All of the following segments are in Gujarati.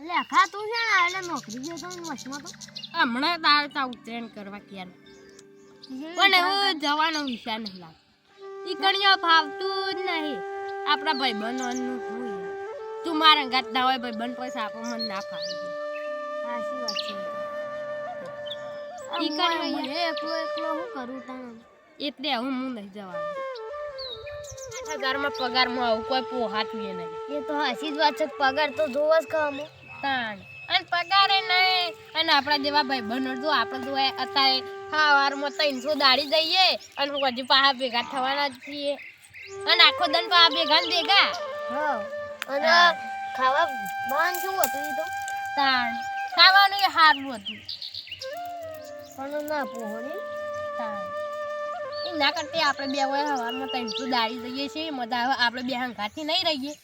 એટલે છે ને? એટલે નોકરી ગયો તો વચમાં તો. હમણાં તાર તા ઉત્તરાયણ કરવા ક્યારે પણ એવું જવાનો વિચાર નહીં લાગતો. ઈ કણિયો ફાવતું જ નહીં. આપણા ભાઈબંધોનું હોય. તું મારા અંગાત ના હોય ભાઈબંધ પૈસા આપો મને ના ફાવે સાચી વાત છે. ઈ ઈ કરી કરી એકલો એકલો હું કરું તને એટલે હું હું નહીં જવાનું. હજારમાં પગારમાં આવું કોઈ પોહાતું નહીં. એ તો હાસી જ વાત છે. પગાર તો જોવો જ ખામો તાણ. અને પગારે નહીં. અને આપણા જેવા ભાઈ બનો જો આપણે જો અત્યારે સવારમાં ત્રણસો દાડી જઈએ અને પછી પાહા ભેગા થવાના જ છીએ. અને આખો દન પાહા ભેગા ને ભેગા. હા. અને ખાવા બાન શું હતું એ તો. તાણ. ખાવાનું એ સારું હતું. પણ ના પોહણી તાણ. એના કરતા આપણે બે હોય સવારમાં ત્રણસો દાડી જઈએ છીએ. મજા આવે. આપણે બે હંગાથી નહીં રહીએ.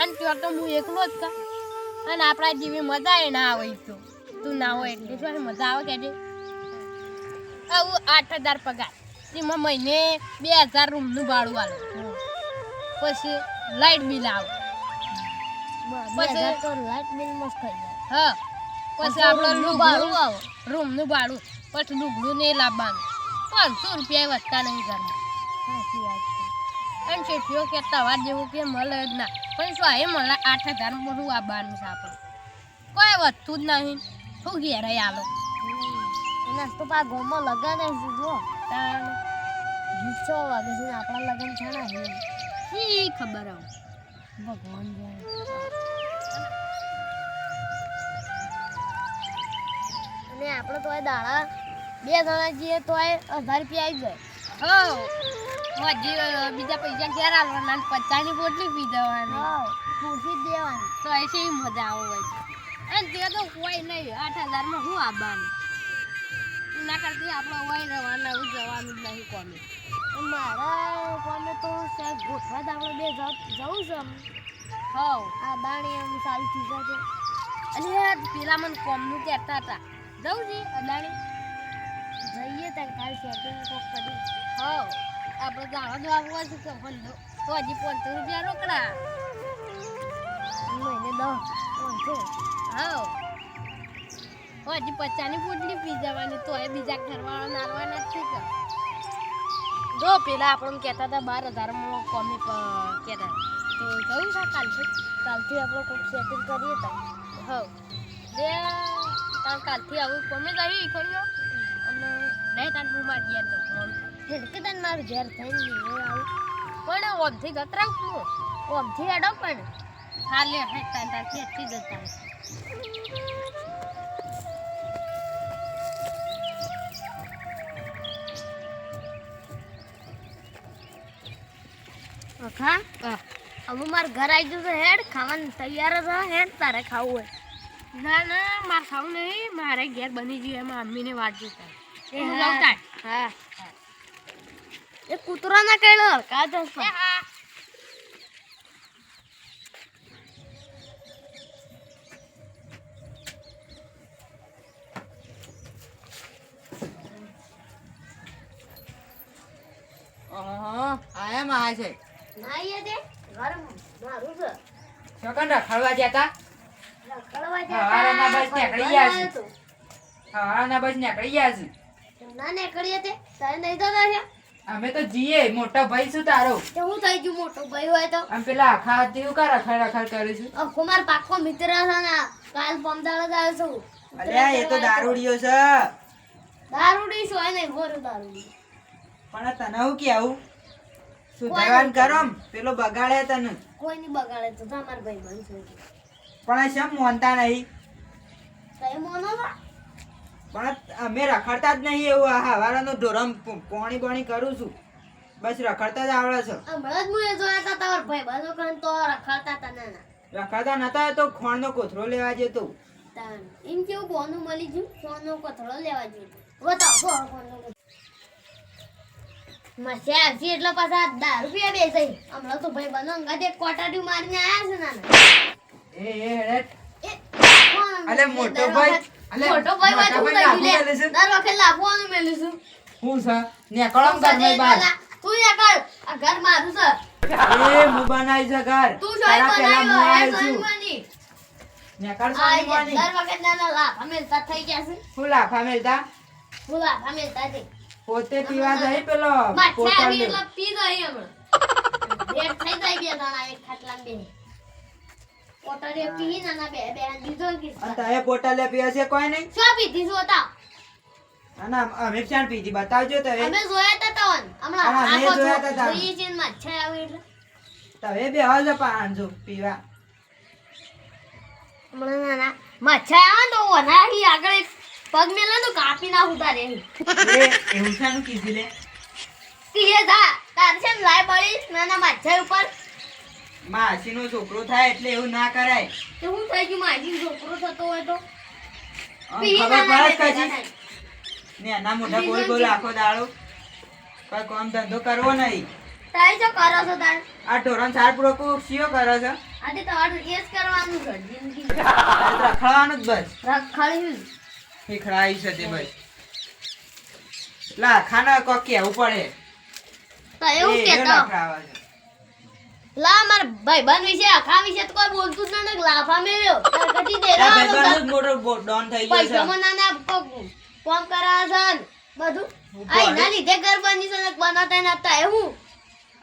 અને ત્યાં તો હું એકલો જ કા અને આપણા જેવી મજા એ ના આવે તો. તું ના હોય એટલે શું મજા આવે કે આવું આઠ હજાર પગાર. એમાં મહિને બે હજાર રૂમનું ભાડું આવે પછી લાઇટ બિલ આવે. પછી- બિલ મસ્ત થઈ જાય. હા. પછી આપણે ભાડું આવે. રૂમનું ભાડું. પછી લુગડું નહીં લાવવાનું. પાંચસો રૂપિયા વધતા નહીં ઘરમાં. સાચી વાત છે. અને શેઠીઓ કે તવા જેવું કે મળે જ ના. પણ શું એ મળે આઠ હજાર બધું આવવાનું છે આપણે. કોઈ વધતું જ નહીં. શું ઘેરાઈ આલો? એના તો પા ગોમાં લગન છે જો? તાણ. છ વાગે છે આપણા લગન છે ને શી ખબર આવું. ભગવાન જાણે અને આપણે તોય દાડા બે જણા જઈએ તોય હજાર રૂપિયા આવી જાય. હો બીજા પૈસા ઘેર આવવાના અને બોટલી પી જવાની હા પૂછી દેવાની. તો એ મજા આવે હોય અને તે તો કોઈ નહીં આઠ હજારમાં શું આવવાનું ના કરતી આપણે હોય રહેવાના હું જવાનું જ નહીં કોમે. મારા કોમે તો સાહેબ ગોઠવા જ આપણે બે જવું છે. હવ. આ બાણી એમ સારી ચીજ છે અને પેલા મને કોમનું કહેતા હતા. જવું છે અદાણી? જઈએ ત્યાં કાલ શોપિંગ કોક કરી. હવ. આપણે જો આવવા છે કે પણ તો હજી પાંચસો રૂપિયા રોકડા. મહિને દસ પાંચસો. હવ હજી પચાની પોટલી પી જવાની તો એ બીજા ઘરવાળા નારવાના જ છે જો, પેલા આપણને કહેતા હતા બાર હજારમાં કોમી કહેતા. તો જવું છે કાલથી કાલથી આપણે કોઈક સેટિંગ કરીએ તો. હવ બે, તાર કાલથી આવું કોમે જઈ ખોલ્યો. અને નહીં તાર હું મારી ગયા તો હેડકે તને મારું ઘેર થઈને નહીં આવું પણ ઓમથી ગતરાવ તું ઓમથી હેડો પણ. હાલે હે તાર તાર ક્યાંથી જતા અખા હવે મારું ઘર આવી જશે હેડ ખાવાનું તૈયાર જ હેડ તારે ખાવું હોય. ના ના મારે ખાવું નહીં. મારે ઘેર બની ગયું એમાં મમ્મીને વાટ જોતા. એ. હા. એ કૂતરા ના કહેલો કા દસ હા. આયા માં છે. ના એ દે ઘર મારું છે. છોકન રખડવા જતા રખડવા બસ નીકળી ગયા છે. હવાના બસ નીકળી ગયા છે. ના નીકળીએ તે તારે નહીં તો છે? અમે તો જીએ મોટો ભાઈ છું તારો. તો હું થઈ ગયું મોટો ભાઈ હોય તો? આમ પેલા આખા હાથથી હું કા રખડ રખડ કરે છે. અ કુમાર પાકો મિત્ર છે ને કાલ પમદાળ જ આવ્યો છું. અલ્યા એ તો દારૂડિયો છે. દારૂડી શું? હોય નહીં ગોરું દારૂડી. પણ તને હું કેવું? સુધારવાન કરો પેલો બગાડે તને. કોઈ નહીં બગાડે તો તમાર ભાઈ બન છે પણ આ શેમ મોનતા નહીં? કઈ મોનો બા પણ અમે રખડતા જ નહીં એવું આ હવારાનો ઢોરમ પોણી પોણી કરું છું. બસ રખડતા જ આવડે છે. હમણાં જ મુએ જોયા હતા તાર ભાઈ બાજુ કન તો રખડતા ના ના રખડતા નતા તો ખોણનો કોથળો લેવા જતો. તાન એમ કેવું બોનું મળી ગયું? ખોણનો કોથળો લેવા જોઈએ બતાવ બો ખોણનો મસે આવશે એટલે પાછા દાર રૂપિયા બેસે. હમણાં તો ભાઈ બનો અંગાતે એક કોટાડી મારીને આયા છે નાના. એ એ હેડ. અલે મોટો ભાઈ, મોટો ભાઈ હું થઈ લે. મેલે છે. દર વખત લાફવાનું મેલું છું હું છે નેકળમ ઘર સજે બાર તું યા કર આ ઘર મારું છે. એ હું બનાવી છે ઘર. તું જોઈ બનાવ્યો હે સોનમની. નેકળશો આ નહીં દર વખત નાના લાફા મેલતા થઈ ગયા છે. શું લાફા મેલતા? હું લાફા મેલતા છે. પોતે પીવા જાય પેલો એટલે પી જાય હમણાં ભેટ થઈ જાય બે જણા એક ખાટલા બે. પોટરે પી નાના બે બે દીધો અને તારે પોટલે પીવે છે કોઈ નહીં. શું પીધી જોતા અને અમે શાણ પીધી? બતાવજો તમે અમે જોયા તા તવન હમણાં હા, જોયા તા જો- તા. જોઈએ છે ને એટલે. તમે બે હજ પાણજો પીવા. હમણાં નાના માછા આવે તો ઓના અહીં આગળ એક પગ મેલે તો કાપી ના ઉતારે એવું શાનું કીધું લે. તીએ જા તાર છે ને લાય બળી નાના માછા ઉપર. માસીનો છોકરો થાય એટલે એવું ના કરાય. તો હું થઈ ગયું માજી છોકરો થતો હોય તો? ખબર પડે કશી? ને એના મોઢા બોલ બોલ આખો દાડો. કોઈ કામ ધંધો કરવો નહીં. તારે શું કરો છો તાર? આ ઢોરણ સાર પૂરો શિયો કરો છો? આજે તમારું એ કરવાનું છે જિંદગી. રખડવાનું જ બસ. રખડ્યું. શીખડાયું છે તે બસ. લા ખાના કોક કેવું પડે. તો એવું કેતો. લા માર ભાઈબંધ વિશે આખા વિશે તો કોઈ બોલતું જ ના લાફા મેલ્યો કટી દે રા ભાઈ બન મોટો ડોન થઈ ગયો છે. પૈસા નાના કોક કોમ કરા છે બધું. આઈ કોને? લીધે ઘર બની છે ને બનાતા નતા એવું?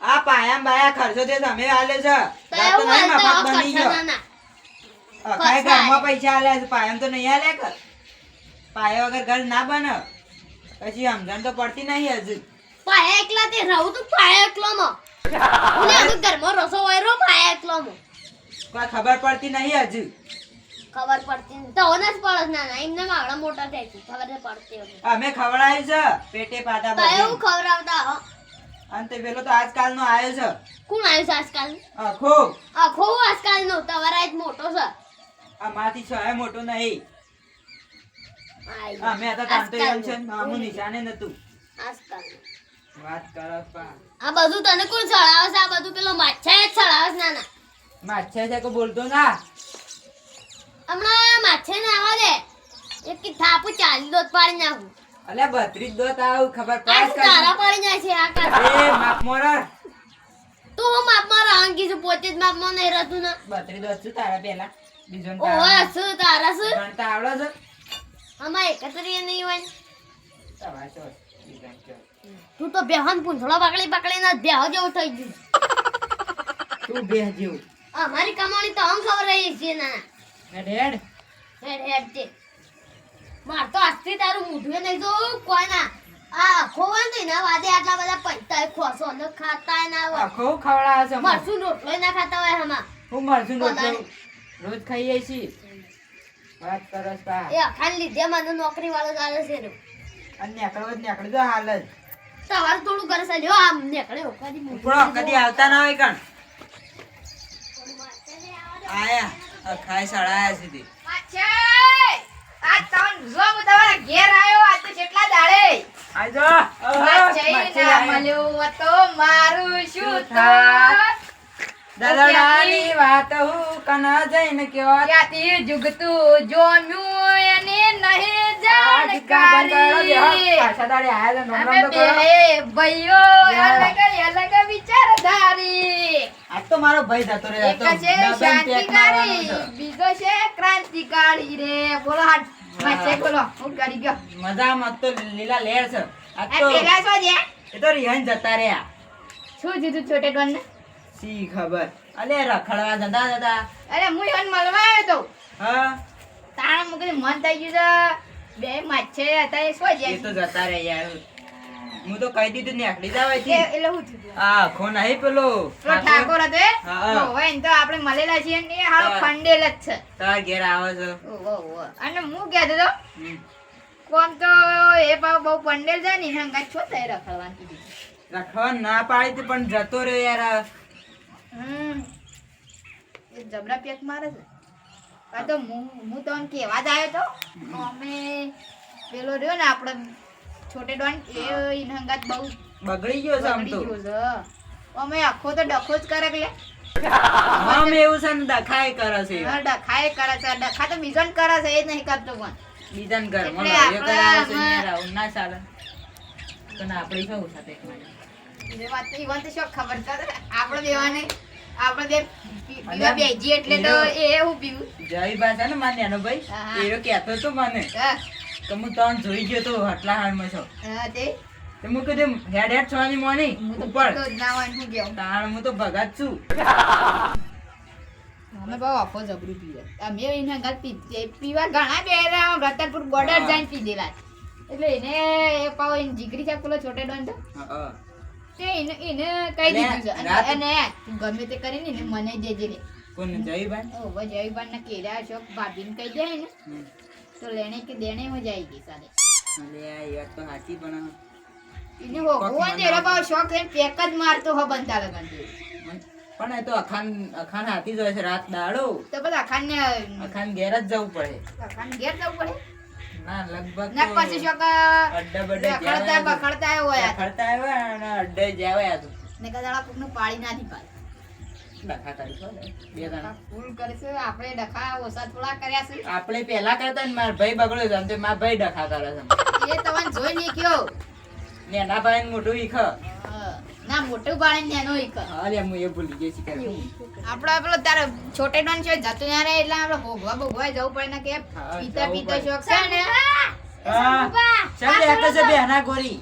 આ પાયામ બાયા ખર્ચો તે તમે આલે છે. તો તો નહીં હોય બની ગયો. કાય ઘરમાં પૈસા આલે છે પાયામ તો નહીં આલે કર પાયા વગર ઘર ના બને. પછી સમજણ તો પડતી નહીં હજુ. પાયા એકલા તે રહું તું પાયા એકલો માં હું આખું ઘરમાં રસો હોય રો પાયા એકલો મો. કોઈ ખબર પડતી નહીં હજુ. ખબર પડતી નથી. તો ઓનસ પડસ ના ના એમને માવડા મોટા થાય છે ખબર ને પડતી હોય અમે ખવડાયું છે પેટે પાટા તો એવું ખવડાવતા હો. અને તે પેલો તો આજકાલનો આયો છે. કોણ આયો છે આજકાલ? આખો આખો આજકાલ નો તમારા જ મોટો છે. આ આમાંથી આ મોટો નહીં. અમે હતા તાન તો એમ છે મામુ નિશાને નતું. આજકાલ વાત કરો આ બધું તને કોણ ચડાવે છે? આ બધું પેલો માછા ચડાવે છે નાના. માછા છે કો બોલતો ના? હમણાં માછે ના આવા દે. એક કી થાપુ ચાલી દોત પાડી નાખું. અલે બત્રીસ દોત આવું ખબર પાસ કર તારા પાડી જાય છે આ કા એ માપ મોરા તું હું માપમાં રાંગી છું પોતે જ માપમાં નહીં રહેતું ના. બત્રીસ દોત શું તારા પેલા? બીજો ને ઓવે તારા શું? ગણતા આવડે છે? આમાં એકત્રીય નહીં હોય તમારે તો બીજા. તું તો બેહન પૂંછડો પકડી પકડીને બેહો જેવો થઈ ગયું. તું બે જેવું. અમારી કમાણી તો આમ ખબર રહી છે ના. હેડ હેડ. હેડ હેડ તે માર તો આજથી તારું મૂઠું નહીં તો કોઈના. આ આખો હોય ને વાદે આટલા બધા પૈસા ખોસો ને ખાતા ના હોય. આખો ખવડાવે છે મરસું રોટલો ના ખાતા હોય હમણાં. હું મરસું રોટલો? રોજ ખાઈએ છીએ વાત કરો એ અખાને લીધે મને નોકરી વાળો ચાલે છે અને નેકળો જ નેકળી દો હાલ જ. સવારે થોડું કરે છે. જો આમ નીકળે કદી ઉપડો કદી આવતા ના હોય કણ. આયા અખાય સડાયા સીધી. આજો શું વાત હું જઈને કયો ક્યાંથી જુગતું જોમ્યું એને નહીં જાણકારી પાછા દાડે આયા. છે, નોમ અમે નોમ તો? કરો. બે ભાઈઓ યા. અલગ અલગ વિચારધારી આજ તો મારો ભાઈ જતો રહ્યો. એક તો છે ડબલ પેક મારવાનો શાંતિકારી છે. બીજો છે ક્રાંતિકારી રે. બોલો હાટ માસે બોલો. હું કરી ગયો. મજામાં તો લીલા લેર છે. આ આ તો પેલા શું છે એ તો રિહાઈન જતા રહ્યા. શું છોટે ગણ સી ખબર? અલે રખડવા જતા જતા. અરે હું ઈવન મળવા આવ્યો તો. હા. તારા મગજ મન થઈ ગયું છે. બે માછે હતા એ શું એ તો જતા રહે યાર. હું તો કહી દીધું ને આખડી જાવ એટલે હું આ ખો નહીં પેલો. ઠાકોર હતો હા, હા. ઓવે, તો આપણે મળેલા છીએ ને એ હારો હા. ખંડેલ જ છે. તાર ઘેર આવે છો. ઓહો. અને હું કહેતો હતો હમ. કોમ તો એ પાવ બહુ પંડેલ છે ને અંગાત છો થઈ રખડવાનું રખવા ના પાડી પણ જતો રહ્યો યાર હમ. એ જબરા પેક મારે છે. આ તો હું હું કહેવા જ આવ્યો તો. અમે પેલો રહ્યો ને આપણે છોટે ડોન એ ઇનહંગાત બહુ બગડી ગયો છે આમ તો. અમે આખો તો ડખો જ કરે કે. અમે એવું છે ને ડખાય કરે છે. હા, ડખાય કરે છે. ડખા તો બીજન કરે છે એ જ નહીં કરતો પણ. બીજન ઘરમાં એટલે એ કરાવે છે યાર ના ચાલે. તો ના આપણે શું સાથે એ વાત તો ઈવન તો શું ખબર છે. આપણે બેવાને આપણે બે પી- એટલે તો એ હું પીવું જય છે ને મારા નાનો ભાઈ. એરો કહેતો હતો મને. તો હું તને જોઈ ગયો તો આટલા હાલમાં છો. હા, તે. તો હું કીધું હેડ હેડ છવાની મોની હું તો ઉપર. ના હોય હું કેવું તાણ હું તો ભગત છું. અમે બહુ અફો જબરું પીએ. અમે એના ઘર પી- પીવા ઘણા બેરા રતનપુર બોર્ડર જાય જઈને પીધેલા. છે. એટલે એને એ પાવ એ જીગરી ચાકુલો છોટે ડોન તો. હા, તે એને એને કહી દીધું છે. અને- ગમે તે કરીને એને મને દેજે લે કોને જયભાઈ ઓ જયબાન ના કેરા શોખ ભાભીને કહી જાય ને તો લેણે કે દેણે મજા આવી ગઈ સાલે. અલે આ યાર તો હાથી પણ એને હો ને એનો પાવ શોક એને પેક જ મારતો હો બનતા લગન પણ એ તો અખાન અખાન હાથી જ હોય છે રાત દાડો. તો બધા અખાન ને અખાન ઘેર જ જવું પડે. અખાન ઘેર જવું પડે? ના લગભગ ના તો પછી શોખ અડ્ડા બડ્ડા રખડતા બખડતા હોય ખડતા આવ્યા અને અડ્ડે જ્યાં તો. ને કદાચ કોકનું પાડી ના દી ડખા કરી બે જણા ફૂલ કરીશું આપણે ડખા ઓછા થોડા કર્યા છે. આપણે પેલા કરતા ને મારા ભાઈ બગડ્યો છે મારા ભાઈ ડખા કરે છે. એ તમને જોઈ નહીં કયો ને એના ભાઈ મોટું ઈખ. ના મોટું બાળે નેનો એક અરે હું એ ભૂલી ગઈ શીખર આપણે પેલો તારે છોટે ડોન છે જતો ના રહે એટલે આપણે ભોગવા ભોગવા જવું પડે ને કે હા, પીતા જવું પીતા પડે. શોખ છે ને? ચાલ એક જ બે હના ગોરી?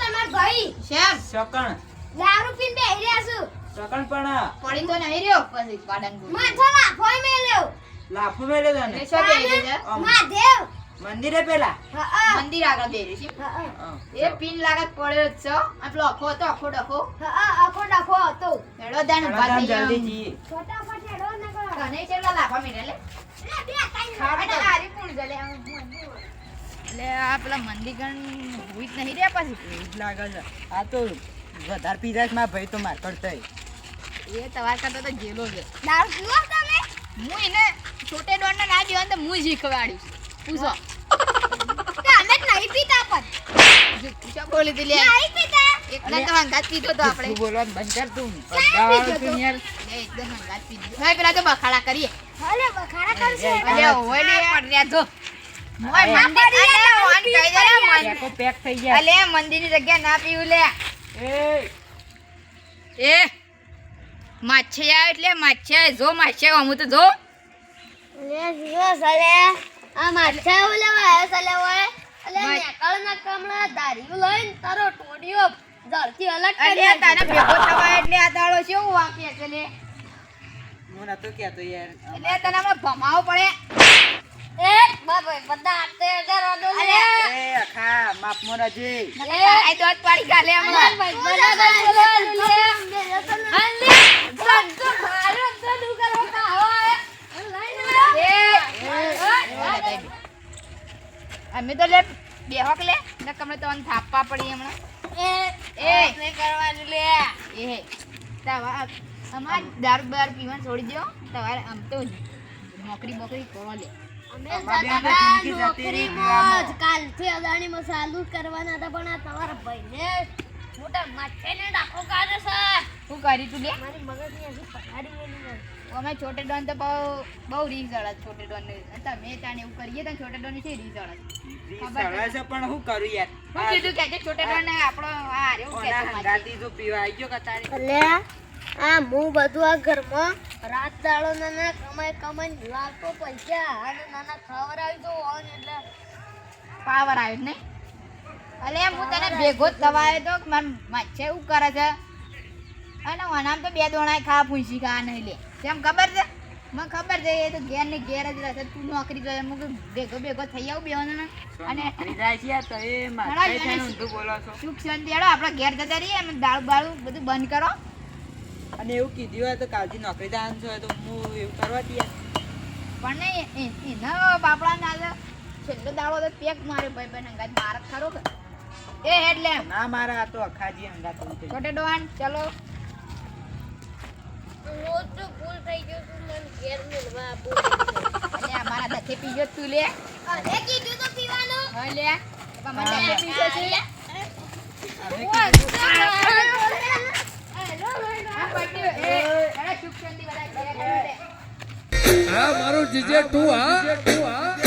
તમાર ભાઈ. શ્યામ શકણ. દારૂ પીને બેહી રહ્યા છું. શકણ પણ પડી તો નહીં રહ્યો પછી પાડન માથો લાફોય મેલ્યો. લાફો મેળે તને શું બેહી રહ્યો છે? મહાદેવ મંદિરે પેલા? હા હા. મંદિર આગળ બેરી છે એ પિન લાગત પડ્યો જ છે આ પેલો અખો હતો અખો ડખો. હા આખો ડાખો હતો. હેડો દાન ઊભા થઈ ગયા. જલ્દી ફટાફટ હેડો ને કરો ઘણે કેટલા લાખો મિને લે. એટલે બે કાઈ ખાવા તો હારી કોણ જલે એટલે આ પેલા મંદિર ગણ ભૂત નહીં રે પાછી? એવું જ લાગે છે. આ તો વધારે પીધા છે મારા ભાઈ તો માર કરતા એ તવાર કરતા તો ગેલો છે. દારૂ પીવો તમે? હું એને છોટે દોડને ના દેવાનું તો હું શીખવાડ્યું પૂછો. તે અમે નહીં પીતા પણ. બોલી દી લે. નહીં પીતા. એકલા તો હંગાત પીધો તો આપણે. તું બોલવાનું બંધ કર તું. તું? તો? યાર. લે એકદમ હંગાત પીધો. હવે પેલા તો બખાડા કરીએ. ભલે બખાડા કરશે. અલે ઓય લે પડ્યા અરે, અલે મંદિરની જગ્યા ના પીવું લે. એ. માછિયા માછે એટલે માછિયા જો માછિયા અમુ તો જો. લે જો સલે. આ માથા ઓલે વાય સલે ઓય અલે નેકળ ના કમળા દારી લઈને તારો ટોડિયો જળથી અલગ અલે કરી તને ભેગો થવા એટલે આ દાડો શું વાંકે છે લે. હું નતો કહેતો યાર. એટલે તને આમાં ભમાવો પડે. એ બાબા બધા આતે હજાર વાદો લે. એ અખા માફ મોરાજી લે આ દોત પાડી કાલે હમણાં ભાઈ બધા બોલો લે અલે સંતો મારો તો દુ કરો કાવો એ અમે તો લે બે હોક લે. ને કમળે તો થાપવા પડી હમણાં. એ એ. કરવાનું લે. એ. તવા અમાર દારૂ બાર પીવાનું છોડી દો તમારે આમ તો નોકરી બોકરી કરો લે. અમે અમારી જતા બેન હતા તો જિંદગી જતી રહી નોકરીમાં જ. કાલથી અદાણીમાં ચાલુ જ કરવાના હતા પણ આ તમારા ભાઈને મોટા માથેને ડાકો કાઢે છે. શું કરી તું લે. અમે છોટે ડોન તો બહુ બહુ રીસ જળા છોટે ડોન ને તમે તાને એવું કરીએ તો છોટે ડોન છે રીસ જળા છે? પણ શું કરું યાર? હું કીધું કે છોટે ડોન ને આપણો આ રે હું કહેતો માછી. જો પીવા આવી ગયો કતારી લે આ હું બધું આ ઘરમાં રાત દાડો નાના કમાય કમાય લાખો પૈસા અને નાના ખાવર આવી તો ઓન એટલે પાવર આવ્યો ને અલે હું તને ભેગો જ દવાયો તો માર માછે એવું કરે છે? અને ઓનામ તો બે દોણા ખા પૂછી કા નહીં લે. તેમ ખબર છે? મને ખબર છે એ તો ઘેર ને ઘેર જ રહેશે. તું નોકરી કરે હું ભેગો ભેગો થઈ આવું બેવાનો અને સુખ શાંતિ હેડો આપણે ઘેર જતા રહીએ એમ દાળું બાળું બધું બંધ કરો. અને એવું કીધું હોય તો કાલથી નોકરી જવાનું છે તો હું એવું કરવા દઈએ પણ નહીં એના બાપડા ના છે. છેલ્લો દાડો તો પેક મારે ભાઈ ભાઈ અંગાત માર જ ખરો કે. એ એટલે ના મારા તો અખાજી હંગાત. છોટે ડોહાન ચલો. રોજ તો ભૂલ થઈ ગયું તું મને ઘેર મેળવા આપું અલે અમારા દથે પીજો તું લે. અરે કીધું તો પીવાનું. હા લે. મને છે મારું જીજે તું હા.